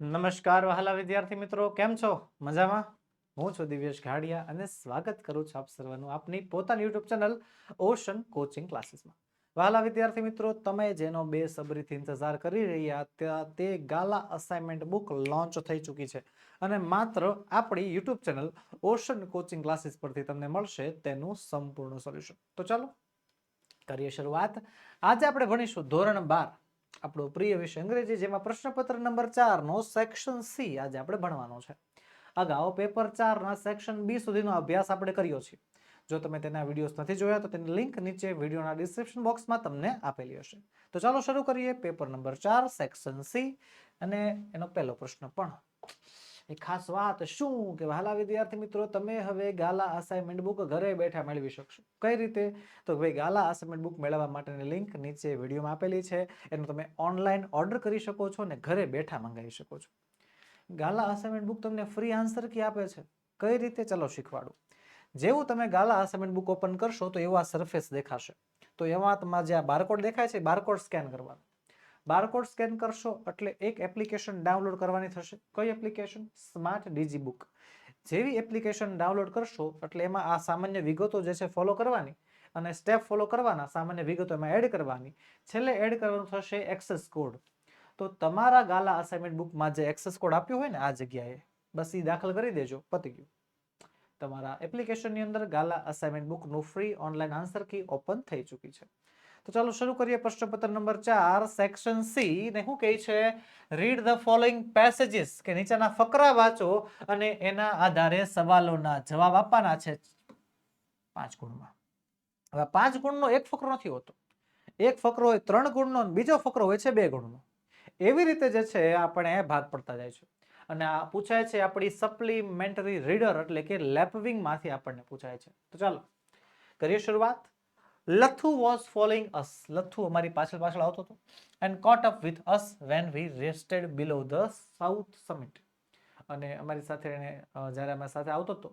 નમસ્કાર વહાલા વિદ્યાર્થી મિત્રો, કેમ છો? મજામાં? હું છું દિવ્યેશ ઘાડિયા અને સ્વાગત કરું છું આપ સર્વનું આપની પોતાની યુટ્યુબ ચેનલ ઓશન કોચિંગ ક્લાસીસમાં. વહાલા વિદ્યાર્થી મિત્રો, તમે જેનો બે સબરીથી ઇંતજાર કરી રહ્યા ત્યાં તે ગાલા અસાઇનમેન્ટ બુક લોન્ચ થઈ ચૂકી છે અને માત્ર આપણી YouTube channel Ocean Coaching Classes પરથી તમને મળશે તેનું સંપૂર્ણ સોલ્યુશન. તો ચાલો, કરીએ શરૂઆત. આજે આપણે ભણીશું ધોરણ બાર. આપણો પ્રિય વિષય અંગ્રેજી, જેમાં પ્રશ્નપત્ર નંબર ચાર નો સેક્શન સી આજે આપણે ભણવાનો છે. અગાઉ પેપર ચાર ના સેક્શન બી સુધીનો અભ્યાસ આપણે કર્યો છે. જો તમે તેના વિડીયોઝ નથી જોયા, તો તેની લિંક નીચે વિડીયોના ડિસ્ક્રિપ્શન બોક્સમાં તમને આપેલી હશે. તો ચાલો શરૂ કરીએ. પેપર નંબર ચાર સેક્શન સી અને એનો પહેલો પ્રશ્ન પણ. એ ખાસ વાત શું કે વહાલા વિદ્યાર્થી મિત્રો, તમે હવે ગાલા અસાઇનમેન્ટ બુક ઘરે બેઠા મેળવી શકશો. કઈ રીતે? તો ભાઈ, ગાલા અસાઇનમેન્ટ બુક મેળવવા માટેની લિંક નીચે વિડીયોમાં આપેલી છે. એનો તમે ઓનલાઈન ઓર્ડર કરી શકો છો અને ઘરે બેઠા મંગાવી શકો છો. ગાલા અસાઇનમેન્ટ બુક તમને ફ્રી આન્સર કી આપે છે. કઈ રીતે? ચલો શીખવાડું. જેવું તમે ગાલા અસાઇનમેન્ટ બુક ઓપન કરશો તો એવા સરફેસ દેખાશે. તો એમાં તમારે જે આ બારકોડ દેખાય છે બારકોડ સ્કેન કરવાનો. બારકોડ સ્કેન કરશો એટલે એક એપ્લિકેશન ડાઉનલોડ કરવાની થશે. કઈ એપ્લિકેશન? સ્માર્ટ ડીજી બુક જેવી એપ્લિકેશન ડાઉનલોડ કરશો એટલે એમાં આ સામાન્ય વિગતો જે છે ફોલો કરવાની અને સ્ટેપ ફોલો કરવાના સામાન્ય વિગતો એમાં એડ કરવાની. છેલ્લે એડ કરવાનું થશે એક્સેસ કોડ. તો તમારા ગાલા અસાઇનમેન્ટ બુકમાં જે એક્સેસ કોડ આપ્યો હોય ને આ જગ્યાએ, બસ એ દાખલ કરી દેજો, પતી ગયું. તમારા એપ્લિકેશનની અંદર Gala assignment બુકનું free online answer key open થઈ ચૂકી છે. તો ચાલો શરૂ કરીએ પ્રશ્નપત્ર નંબર ચાર સેક્શન સી ને શું કહે છે? રીડ ધ ફોલોઈંગ પેસેજીસ કે નીચેના ફકરા વાંચો અને એના આધારે સવાલોના જવાબ આપવાના છે. પાંચ ગુણમાં. હવે પાંચ ગુણનો એક ફકરો નથી હોતો. એક ફકરો હોય ત્રણ ગુણનો બીજો ફકરો હોય છે બે ગુણનો. એવી રીતે જે છે આપણે ભાગ પડતા જાય છે. અને આ પૂછાય છે આપણી સપ્લિમેન્ટરી રીડર એટલે કે લેપવિંગમાંથી આપણને પૂછાય છે. તો ચાલો, કરીએ શરૂઆત. Lhatoo was following us Lhatoo અમારી પાછળ પાછળ આવતો હતો. And caught up with us when we rested below the south summit અને અમારી સાથે એને જ્યારે અમારી સાથે આવતો હતો,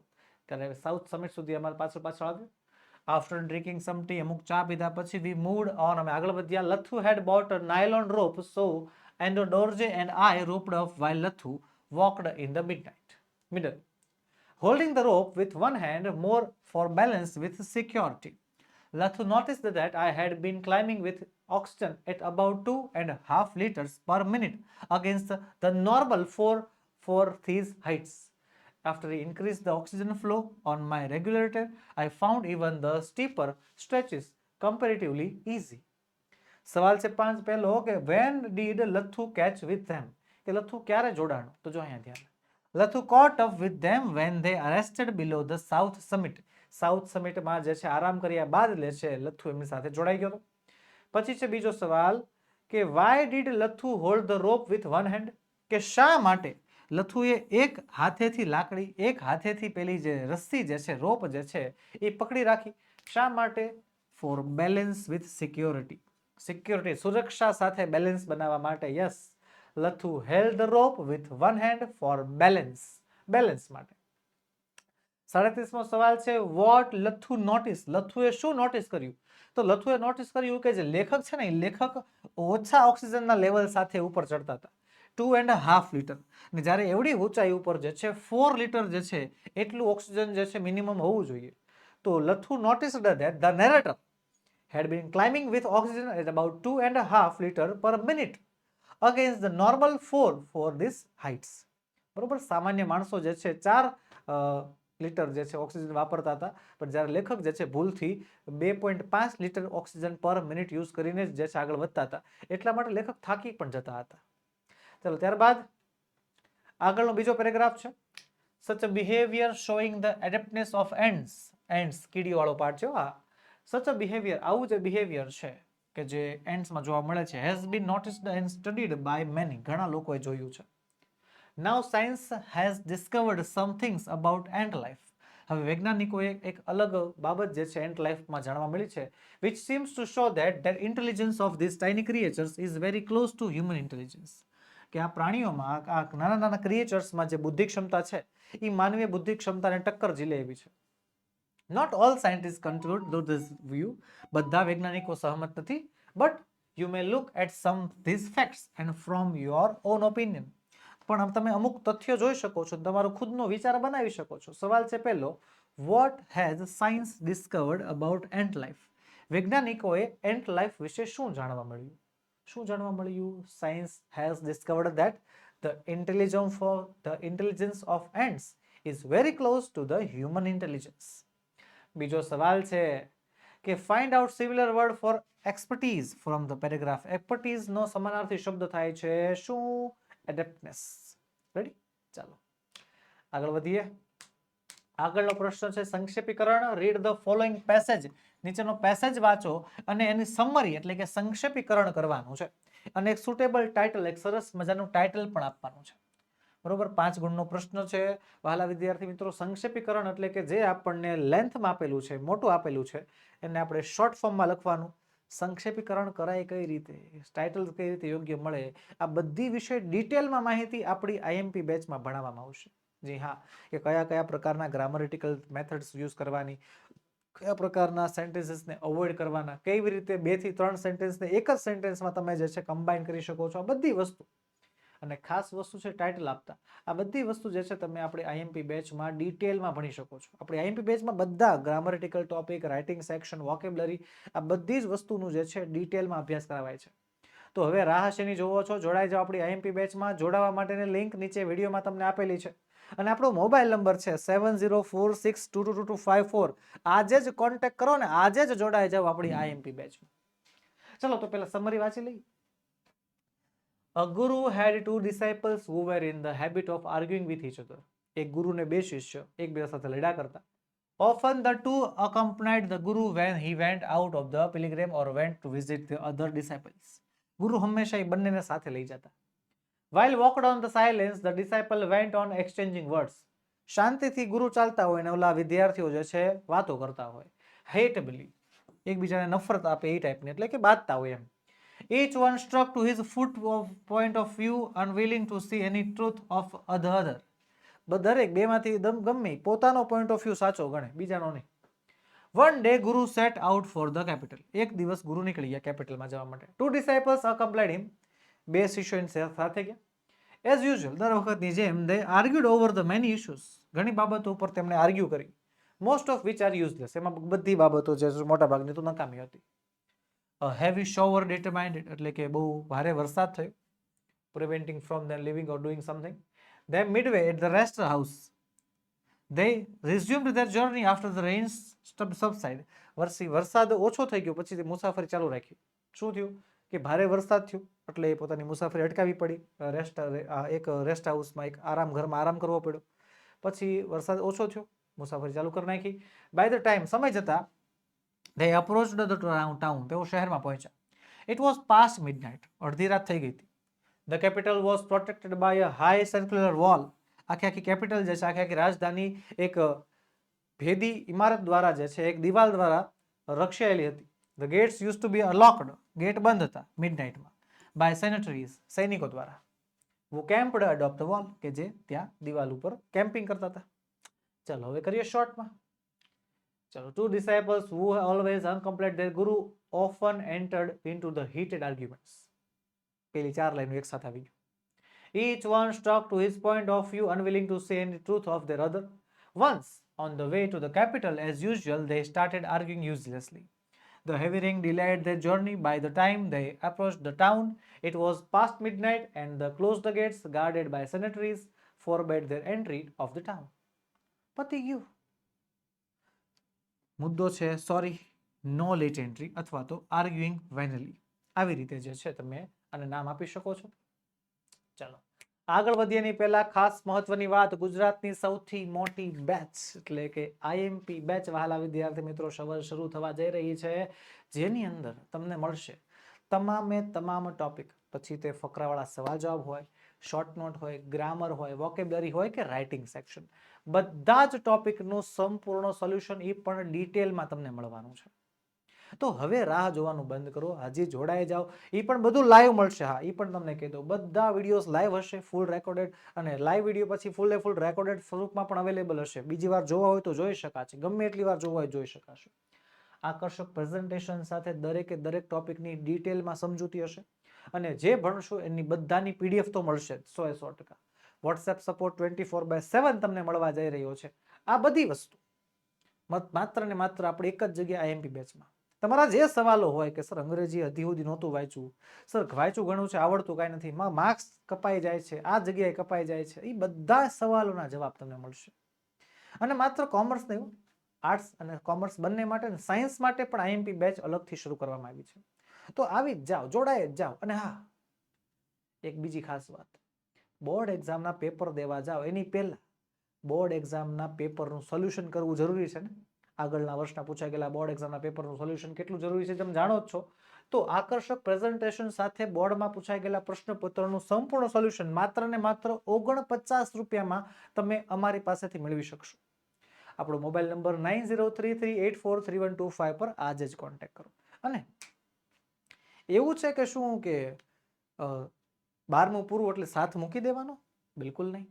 ત્યારે સાઉથ સમિટ સુધી અમારી પાછળ પાછળ આવ્યો. આફ્ટર ડ્રિંકિંગ સમ ટી અમુક ચા પીધા પછી વી મૂડ ઓન અમે આગળ વધ્યા. Lhatoo had brought nylon rope so and Dorje and I roped up while Lhatoo walked in the mid night middle holding the rope with one hand, more for balance with security. Lathu noticed that I had been climbing with oxygen at about two and a half liters per minute against the normal for for these heights. After he increased the oxygen flow on my regulator, I found even the steeper stretches comparatively easy. સવાલ છે પાંચ પહેલો કે when did Lathu catch with them કે લથુ ક્યારે જોડાણું તો જો અહીંયા ધ્યાન Lathu caught up with them when they arrested below the south summit south સમિટમાં જે છે આરામ કર્યા બાદ લે છે લથુ એમની સાથે જોડાઈ ગયો પછી છે બીજો સવાલ કે why did Lhatoo hold the rope with one hand કે શા માટે લથુએ એક હાથેથી લાકડી, એક હાથેથી પેલી જે રસ્સી જે છે રોપ જે છે, એ પકડી રાખી. શા માટે? For balance with security security સુરક્ષા સાથે બેલેન્સ બનાવવા માટે yes Lhatoo held the rope with one hand for balance balance માટે. સાડત્રીસમો સવાલ છે વોટ લથુ નોટિસ લથુએ શું નોટિસ કર્યું? તો લથુએ નોટિસ કર્યું કે જે લેખક છે ને, એ લેખક ઓછા ઓક્સિજનના લેવલ સાથે ઉપર ચડતા હતા. ટુ એન્ડ હાફ લીટર ને જ્યારે એવડી ઊંચાઈ ઉપર જે છે ફોર લીટર જે છે, એટલું ઓક્સિજન જે છે મિનિમમ હોવું જોઈએ. તો Lhatoo noticed that the narrator had been climbing with oxygen at about two and half litre per minute against the normal four for these heights બરોબર? સામાન્ય માણસો જે છે, ચાર લીટર જે છે ઓક્સિજન વાપરતા હતા. પણ જ્યારે લેખક જે છે ભૂલથી બે પોઈન્ટ પાંચ litre oxygen per minute use કરીને જ જે છે આગળ વધતા હતા. એટલા માટે લેખક થાકી પણ જતા હતા. ચાલો, ત્યારબાદ આગળનો બીજો પેરેગ્રાફ છે. Such a behaviour showing the adeptness of ants ants કીડીવાળો part છે આ. સચ અ બિહેવિયર આવું જે બિહેવિયર છે કે જે એન્ડ્સમાં જોવા મળે છે has been noticed and studied by many ઘણા લોકોએ જોયું છે. Now science has discovered some things about ant life હવે વૈજ્ઞાનિકોએ એક અલગ બાબત જે છે એન્ટ લાઈફમાં જાણવા મળી છે which seems to show that that intelligence of these tiny creatures is very close to human intelligence કે આ પ્રાણીઓમાં, આ નાના નાના ક્રિએચર્સમાં જે બુદ્ધિ ક્ષમતા છે એ માનવીય બુદ્ધિ ક્ષમતાને ટક્કર ઝીલે એવી છે. Not all scientist conclude to this view બધા વૈજ્ઞાનિકો સહમત નથી but you may look at some these facts and from your own opinion પણ તમે અમુક તથ્યો જોઈ શકો છો, તમારો ખુદનો વિચાર બનાવી શકો છો. સવાલ છે પહેલો what has science discovered about ant life વૈજ્ઞાનિકોએ એન્ટ લાઈફ વિશે શું જાણવા મળ્યું? શું જાણવા મળ્યું? Science has discovered that the intelligence for the intelligence of ants is very close to the human intelligence બીજો સવાલ છે કે find out similar word for expertise from the paragraph expertise નો સમાનાર્થી શબ્દ થાય છે શું? એડેપ્ટનેસ રેડી ચાલો. આગળ વધીએ. આગળનો પ્રશ્ન છે સંક્ષેપીકરણ. રીડ ધ ફોલોઈંગ પેસેજ નીચેનો પેસેજ વાંચો અને એની સમરી એટલે કે સંક્ષેપીકરણ કરવાનું છે. અને એક સુટેબલ ટાઇટલ એક સરસ મજાનું ટાઇટલ પણ આપવાનું છે. બરોબર? પાંચ ગુણનો પ્રશ્ન છે. વહાલા વિદ્યાર્થી મિત્રો, સંક્ષેપીકરણ એટલે કે જે આપણને લેન્થમાં આપેલું છે, મોટું આપેલું છે, એને આપણે શોર્ટ ફોર્મમાં લખવાનું. સંક્ષેપીકરણ કરાય કઈ રીતે? ટાઇટલ કઈ રીતે યોગ્ય મળે? આ બધી વિશે ડિટેલમાં માહિતી આપણી આઈએમપી બેચમાં ભણાવવામાં આવશે. જી હા. કે કયા કયા પ્રકારના ગ્રામરિટિકલ મેથડ્સ યુઝ કરવાની, કયા પ્રકારના સેન્ટેન્સીસને અવોઇડ કરવાના, કેવી રીતે બેથી ત્રણ સેન્ટેન્સને એક જ સેન્ટેન્સમાં તમે જે છે કમ્બાઈન કરી શકો છો, આ બધી વસ્તુ. અને ખાસ વસ્તુ છે ટાઇટલ આપતા. આ બધી વસ્તુ જે છે તમે આપણી આઈએમપી બેચમાં ડિટેલમાં ભણી શકો છો. આપણી આઈએમપી બેચમાં બધા grammatical topic writing section vocabulary આ બધી જ વસ્તુનું જે છે ડિટેલમાં અભ્યાસ કરાવાય છે. તો હવે રાહ શેની જોવો છો? જોડાઈ જાઓ આપણી આઈએમપી બેચમાં જોડાવા માટેની લિંક નીચે વિડીયોમાં તમને આપેલી છે. અને આપણો મોબાઈલ નંબર છે seven zero four six two two two two five four આજે જ કોન્ટેક્ટ કરો ને આજે જ જોડાઈ જાઓ આપણી આઈએમપી બેચમાં ચલો તો પહેલાં સમરી વાંચી લઈએ. A guru had two disciples who were in the habit of arguing with each other. એક ગુરુને બે શિષ્ય એકબીજા સાથે લડ્યા કરતા. Often the two accompanied the guru when he went out of the pilgrim or went to visit the other disciples. ગુરુ હંમેશા એ બંનેને સાથે લઈ જતા. While walked on the silence, the disciple went on exchanging words. શાંતિથી ગુરુ ચાલતા હોય ને ઓલા વિદ્યાર્થીઓ જે છે વાતો કરતા હોય હેટેબલી એકબીજાને નફરત આપે એ ટાઈપની એટલે કે બાંધતા હોય એમ each one struck to his foot of point of view, unwilling to see any truth of the other. દરેક બેમાંથી દમ ગમે પોતાનો પોઈન્ટ ઓફ વ્યૂ સાચો ગણે, બીજાનો નહીં. One day Guru set out for the capital એક દિવસ ગુરુ નીકળી ગયા કેપિટલમાં જવા માટે. ટુ ડિસાઇપલ્સ અકમ્પ્લાઇડ હિમ બે શિષ્યો સાથે ગયા. એઝ યુઝ્યુઅલ દર વખતની જેમ they argued over the many issues ઘણી બાબતો ઉપર તેમણે આર્ગ્યુ કરી. Most of which are useless એમાં બધી બાબતો જે મોટાભાગની મોટા ભાગની તો નકામી હતી. હેવી શોવર ડિટરમાઇન્ડ એટલે કે બહુ ભારે વરસાદ થયો. Preventing from them living or doing something them midway at the rest house they resumed their journey after the rains stub- subside વરસી વરસાદ ઓછો થઈ ગયો, પછી તે મુસાફરી ચાલુ રાખી. શું થયું? કે ભારે વરસાદ થયો, એટલે એ પોતાની મુસાફરી અટકાવી પડી. રેસ્ટ એક રેસ્ટ હાઉસમાં એક આરામ ઘરમાં આરામ કરવો પડ્યો. પછી વરસાદ ઓછો થયો, મુસાફરી ચાલુ કરી નાખી. બાય ધ ટાઈમ સમય જતા they approached the ટાઉન તેઓ શહેરમાં પહોંચ્યા ઇટ વોઝ પાસ્ટ મિડનાઇટ અડધી રાત થઈ ગઈ હતી। The capital was protected by a high circular wall આખી આખી કેપિટલ જે છે આખી આખી રાજધાની એક ભેદી ઇમારત દ્વારા જે છે એક દિવાલ દ્વારા રક્ષાયેલી હતી the gates used to be locked gate બંધ હતા મિડનાઇટમાં બાય સેનેટરીઝ સૈનિકો દ્વારા વો કેમ્પડ અડોપ ધ વોલ કે જે ત્યાં દિવાલ ઉપર કેમ્પિંગ કરતા હતા ચલો હવે કરીએ શોર્ટમાં ચલો two disciples who always uncomplete their guru often entered into the heated arguments પેલી ચાર લાઈનો એક સાથે આવી ગયું each one stuck to his point of view unwilling to say any truth of their other once on the way to the capital as usual they started arguing uselessly the heavy rain delayed their journey by the time they approached the town it was past midnight and the closed the gates guarded by sentries forbade their entry of the town પતી ગયું મુદ્દો છે sorry નો late entry અથવા તો આર્ગ્યુઇંગ વેનલી આવી રીતે જે છે તમે આને નામ આપી શકો છો. ચાલો. આગળ વધીએ એની પહેલા ખાસ મહત્વની વાત, ગુજરાતની સૌથી મોટી બેચ એટલે કે આઈએમપી બેચ વહાલા વિદ્યાર્થી મિત્રો, સવાર શરૂ થવા જઈ રહી છે. જેની અંદર તમને મળશે તમામે તમામ ટોપિક પછી તે ફકરાવાળા સવાલ જવાબ હોય શોર્ટ નોટ હોય ગ્રામર હોય વોકેબલરી હોય કે રાઇટિંગ સેક્શન બધા જ ટોપિકનું સંપૂર્ણ સોલ્યુશન એ પણ ડિટેલમાં તમને મળવાનું છે. તો હવે રાહ જોવાનું બંધ કરો, હજી જોડાઈ જાઓ. એ પણ બધું લાઈવ મળશે. હા એ પણ તમને કહી દઉં. બધા વિડીયોઝ લાઈવ હશે ફૂલ રેકોર્ડેડ અને લાઈવ વીડિયો પછી ફૂલ એ ફૂલ રેકોર્ડેડ સ્વરૂપમાં પણ અવેલેબલ હશે. બીજી વાર જોવા હોય તો જોઈ શકાશે. ગમે એટલી વાર જોવા હોય જોઈ શકાશે. આકર્ષક પ્રેઝન્ટેશન સાથે દરેકે દરેક ટોપિકની ડિટેલમાં સમજૂતી હશે. અને જે ભણશો એની બધાની પીડીએફ તો મળશે જ એ સો ટકા. WhatsApp support twenty four by seven તમને મળવા જઈ રહ્યો છે. આ બધી વસ્તુ. માત્ર ને માત્ર આપણે એક જ જગ્યાએ આઈએમપી બેચમાં તમારા જે સવાલો હોય કે, સર, અંગ્રેજી હજી સુધી નહોતું વાંચ્યું. સર, વાંચ્યું ઘણું છે, આવડતું કાંઈ નથી. માર્ક્સ કપાઈ જાય છે, આ જગ્યાએ કપાઈ જાય છે. એ બધા સવાલોના જવાબ તમને મળશે. અને માત્ર કોમર્સ નહીં આર્ટ્સ અને કોમર્સ બંને માટે સાયન્સ માટે પણ આઈએમપી બેચ અલગથી શરૂ કરવામાં આવી છે. તો આવી જ જાઓ જોડાય જ જાઓ. અને હા, એક બીજી ખાસ વાત. બોર્ડ એક્ઝામના પેપર દેવા જાઓ. એની પહેલા બોર્ડ એક્ઝામના પેપરનું સોલ્યુશન કરવું જરૂરી છે ને? આગળના વર્ષના પૂછાઈ ગયેલા બોર્ડ એક્ઝામના પેપરનું સોલ્યુશન કેટલું જરૂરી છે તમે જાણો જ છો. તો આકર્ષક પ્રેઝન્ટેશન સાથે બોર્ડમાં પૂછાઈ ગયેલા પ્રશ્નપત્રનું સંપૂર્ણ સોલ્યુશન માત્ર ને માત્ર ઓગણપચાસ રૂપિયામાં તમે અમારી પાસેથી મેળવી શકશો. આપણો mobile number nine zero three three eight four three one two five પર આજે જ કોન્ટેક્ટ કરો. અને એવું છે કે શું કે બારમું પૂરું એટલે સાથ મૂકી દેવાનો? બિલકુલ નહીં.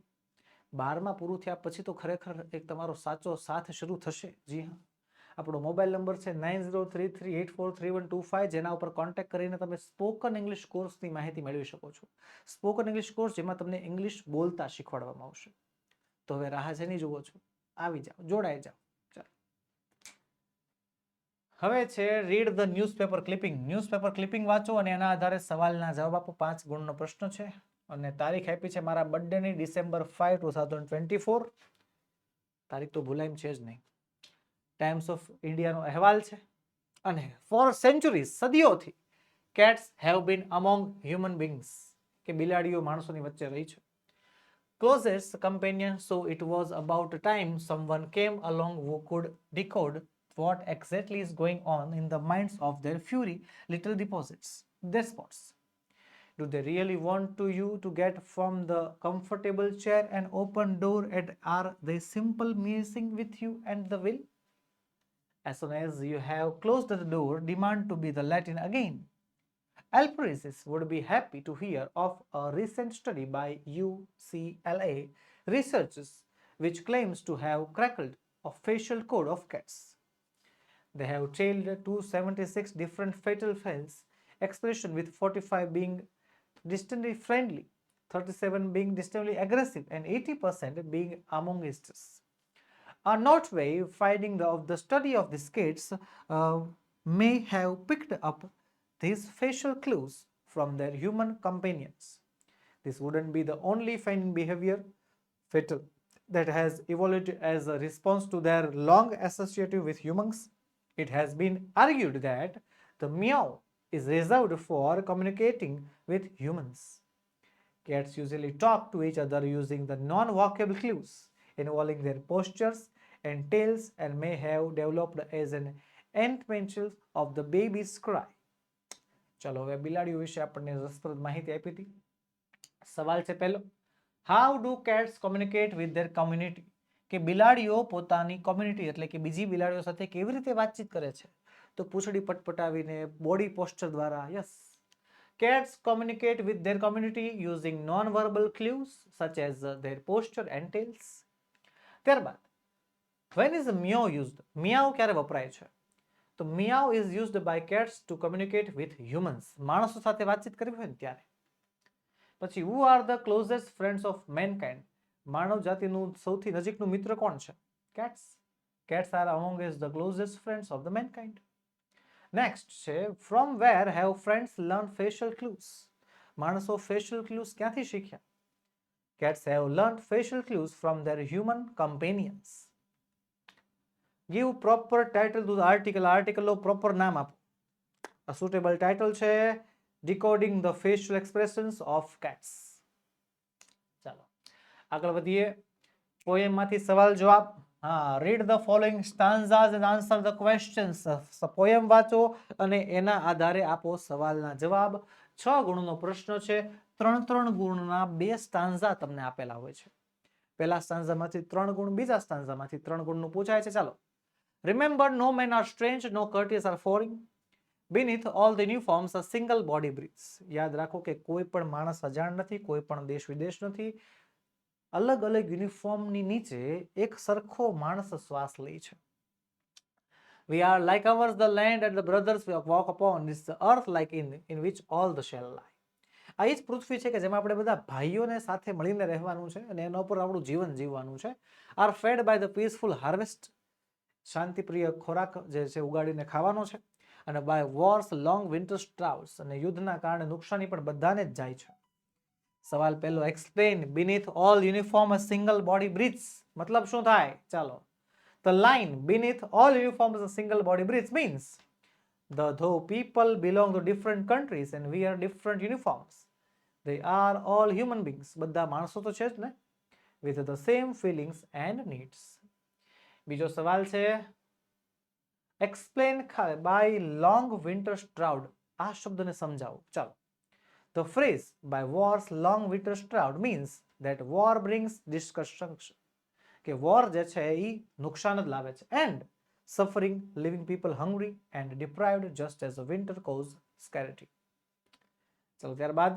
બારમાં પૂરું થયા પછી તો ખરેખર એક તમારો સાચો સાથ શરૂ થશે. જી હા. આપણો મોબાઈલ નંબર છે nine zero three three eight four three one two five જેના ઉપર કોન્ટેક્ટ કરીને તમે સ્પોકન ઇંગ્લિશ કોર્સની માહિતી મેળવી શકો છો. સ્પોકન ઇંગ્લિશ કોર્સ જેમાં તમને ઇંગ્લિશ બોલતા શીખવાડવામાં આવશે. તો હવે રાહ છે નહીં જુઓ છો. આવી જાઓ, જોડાઈ જાઓ. હવે છે read the newspaper clipping newspaper clipping વાંચો અને એના આધારે સવાલના જવાબ આપો. પાંચ ગુણનો પ્રશ્ન છે. અને તારીખ આપી છે મારા બર્થડેની December five two thousand twenty four તારીખ તો ભૂલાય છે જ નહીં. ટાઈમ્સ ઓફ ઇન્ડિયાનો અહેવાલ છે. અને ફોર સેન્ચુરી સદીઓથી cats have been among human beings કે બિલાડીઓ માણસોની વચ્ચે રહી છે. Closest companion so it was about time someone came along વુ could decode what exactly is going on in the minds of their fury little deposits despots do they really want to you to get from the comfortable chair and open door and are they simple messing with you and the will? As soon as you have closed the door demand to be the latin again. Alparesis would be happy to hear of a recent study by UCLA researchers which claims to have cracked a facial code of cats. They have trailed 276 different fatal fails, expression with 45 being distantly friendly, 37 being distantly aggressive, and 80% being amongst us. A note way finding the, of the study of these kids uh, may have picked up these facial clues from their human companions. This wouldn't be the only finding behavior fatal that has evolved as a response to their long association with humans. It has been argued that the meow is reserved for communicating with humans. Cats usually talk to each other using the non vocable clues involving their postures and tails and may have developed as an entrancel of the baby's cry. ચાલો હવે બિલાડીઓ વિશે આપણને રસપ્રદ માહિતી આપી હતી સવાલ છે પહેલો how do cats communicate with their community કે બિલાડીઓ પોતાની કોમ્યુનિટી એટલે કે બીજી બિલાડીઓ સાથે કેવી રીતે વાતચીત કરે છે તો પૂંછડી પટપટાવીને બોડી પોસ્ચર દ્વારા yes Cats communicate with their community using non-verbal clues such as uh, their posture and tails. ત્યારબાદ when is meow used? meow ક્યારે વપરાય છે તો meow is used by cats to communicate with humans માણસો સાથે વાતચીત કરવી હોય ને ત્યારે પછી who are the closest friends of mankind માનવ જાતિનું સૌથી નજીકનું મિત્ર કોણ છે? Cats cats are among us the closest friends of the mankind next છે from where have friends learn facial clues માણસો ફેશિયલ ક્લૂઝ ક્યાંથી શીખ્યા? Cats have learn facial clues from their human companions give proper title to the article આર્ટિકલનો proper નામ આપો. Suitable title છે decoding the facial expressions of cats આગળ વધીએ. પોએમમાંથી સવાલ જવાબ. હા read the following stanzas and answer the questions poem વાંચો અને એના આધારે આપો સવાલના જવાબ. છ ગુણનો પ્રશ્ન છે. ત્રણ ત્રણ ગુણના બે સ્ટાન્ઝા તમને આપેલા હોય છે. પહેલા સ્ટાન્ઝામાંથી ત્રણ ગુણ, બીજા સ્ટાન્ઝામાંથી ત્રણ ગુણનું પૂછાય છે. ચાલો. Remember no man are strange no countries are foreign beneath all the the forms a single body breathes યાદ રાખો કે કોઈ પણ માણસ અજાણ નથી, કોઈ પણ દેશ વિદેશ નથી. અલગ અલગ યુનિફોર્મની નીચે એક સરખો માણસ શ્વાસ લે છે. We are like ours the land and the brothers walk upon is the earth like in in which all the shall lie. આ એ જ પૃથ્વી છે કે જેમાં આપણે બધા ભાઈઓને સાથે મળીને રહેવાનું છે અને એના ઉપર આપણું જીવન જીવવાનું છે. Are fed by the peaceful harvest શાંતિપ્રિય ખોરાક જે છે ઉગાડીને ખાવાનો છે. અને by wars long winter starved અને યુદ્ધના કારણે નુકસાની પણ બધાને જ જાય છે. સવાલ પહેલો explain beneath all uniform a single body breathes મતલબ શું થાય ચાલો the line beneath all uniform a single body breathes means the though people belong to different countries and wear different uniforms. They are all human beings. બધા માણસો તો છે જ ને with the same feelings and needs. બીજો સવાલ છે explain by long winter starved આ શબ્દને સમજાવો ચાલો The phrase by war's long winter shroud means that war brings discussion કે war જે છે એ નુકસાન જ લાવે છે and suffering leaving people hungry and deprived just as the winter cause scarcity ચલો ત્યારબાદ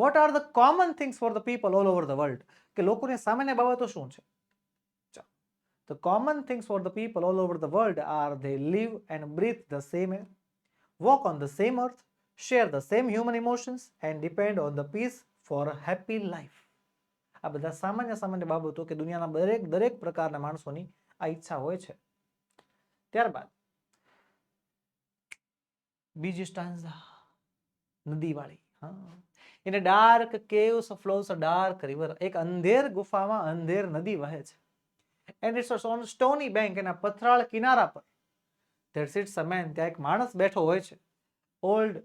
what are the common things for the people all over the world કે લોકોની સામાન્ય બાબતો શું છે ચાલો the common things for the people all over the world are they live and breathe the same air walk on the same earth share the same human emotions and depend on the peace for happy life આ બધા સામાન્ય સામાન્ય બાબતો કે દુનિયાના દરેક દરેક પ્રકારના માણસોની આ ઈચ્છા હોય છે. ત્યારબાદ, બીજી સ્ટાન્ઝા નદીવાળી. હા. એને dark caves flows dark river એક અંધેર ગુફામાં અંધેર નદી વહે છે. And its on stony bank એના પથરાળ કિનારા પર. ધેટ્સ ઇટ્સ અ મેન ત્યાં એક માણસ બેઠો હોય છે. Old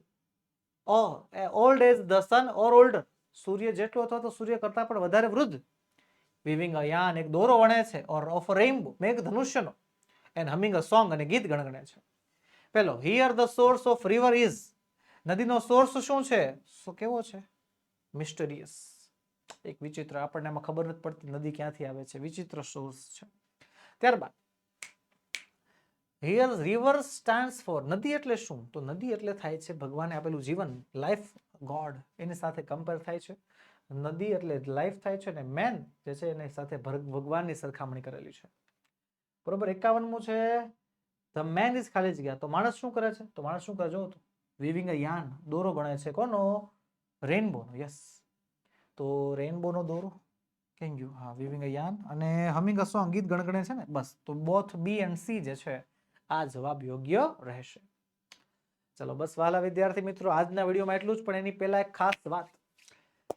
old as the sun or old સૂર્ય જેટલો અથવા તો સૂર્ય કરતા પણ વધારે વૃદ્ધ. વિવિંગ અ યાન એક દોરો વણે છે ઓર ઓફ રેઇનબો મેઘ ધનુષ્યનો એન્ડ હમિંગ અ સોંગ અને ગીત ગણગણે છે. પેલો here the source of river is નદીનો સોર્સ શું છે? શું કેવો છે? મિસ્ટરિયસ એક વિચિત્ર, આપણને આમાં ખબર નથી પડતી નદી ક્યાંથી આવે છે. વિચિત્ર સોર્સ છે. ત્યારબાદ હિયર રિવર સ્ટેન્ડ્સ ફોર નદી એટલે શું? તો નદી એટલે થાય છે ભગવાને આપેલું જીવન લાઈફ ગોડ એની સાથે કમ્પેર થાય છે. નદી એટલે લાઈફ થાય છે અને મેન જે છે એની સાથે ભગવાનની સરખામણી કરેલી છે. બરોબર? એકાવનમું છે ધ મેન ઇઝ ખાલી જગ્યા. તો માણસ શું કરે છે? તો માણસ શું કરે? જો વિવિંગ અ યાન દોરો ગણે છે કોનો? રેનબોનો યસ તો રેનબોનો દોરો, કેમ ગયું? હા વિવિંગ અ યાન અને હમિંગ અ સોંગ ગીત ગણગણે છે ને? બસ. તો બોથ બી એન્ડ સી જે છે આ જવાબ યોગ્ય રહેશે. ચલો, બસ વાલા વિદ્યાર્થી મિત્રો, આજના વિડીયોમાં એટલું જ, પણ એની પહેલા એક ખાસ વાત.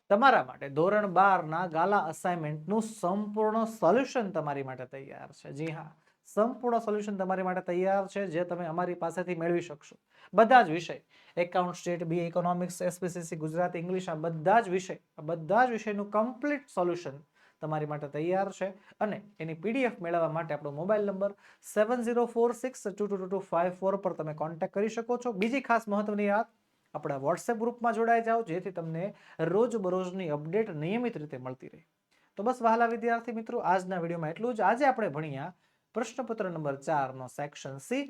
તમારા માટે ધોરણ બાર ના ગાલા અસાઇનમેન્ટનું સંપૂર્ણ સોલ્યુશન તમારી માટે તૈયાર છે. જી હા, સંપૂર્ણ સોલ્યુશન તમારી માટે તૈયાર છે, જે તમે અમારી પાસેથી મેળવી શકશો. બધા જ વિષય account stat B economics SPCC Gujarati English આ બધા જ વિષય, આ બધા જ વિષયનું કમ્પ્લીટ સોલ્યુશન તમારી માટે તૈયાર છે. અને એની પીડીએફ મેળવવા માટે આપણો mobile number seven zero four six two two two five four પર તમે કોન્ટેક્ટ કરી શકો છો. બીજી ખાસ મહત્વની વાત, આપણા વોટ્સએપ ગ્રુપમાં જોડાઈ જાઓ, જેથી તમને રોજબરોજની અપડેટ નિયમિત રીતે મળતી રહે. તો બસ વહાલા વિદ્યાર્થી મિત્રો, આજના વિડીયોમાં એટલું જ. આજે આપણે ભણ્યા પ્રશ્નપત્ર નંબર ચારનો સેક્શન સી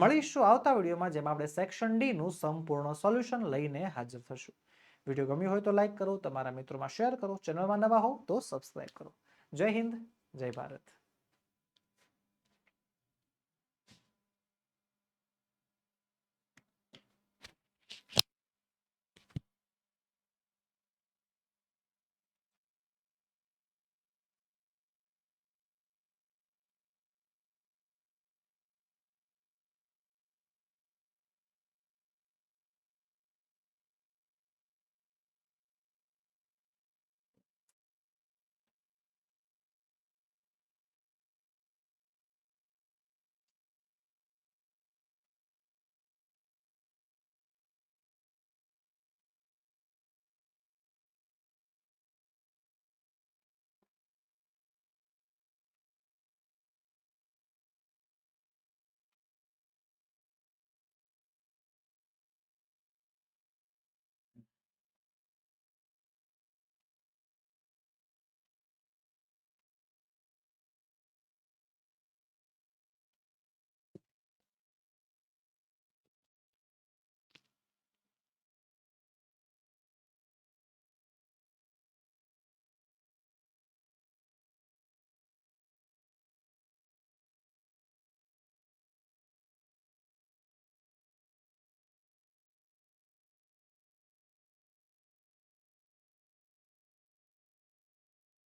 મળીશું આવતા વિડીયોમાં, જેમાં આપણે સેક્શન ડીનું સંપૂર્ણ સોલ્યુશન લઈને હાજર થશું. વીડિયો ગમ્યો હોય તો લાઈક કરો, તમારા મિત્રોમાં શેર કરો, ચેનલમાં નવા હો તો સબસ્ક્રાઇબ કરો. જય હિન્દ, જય ભારત.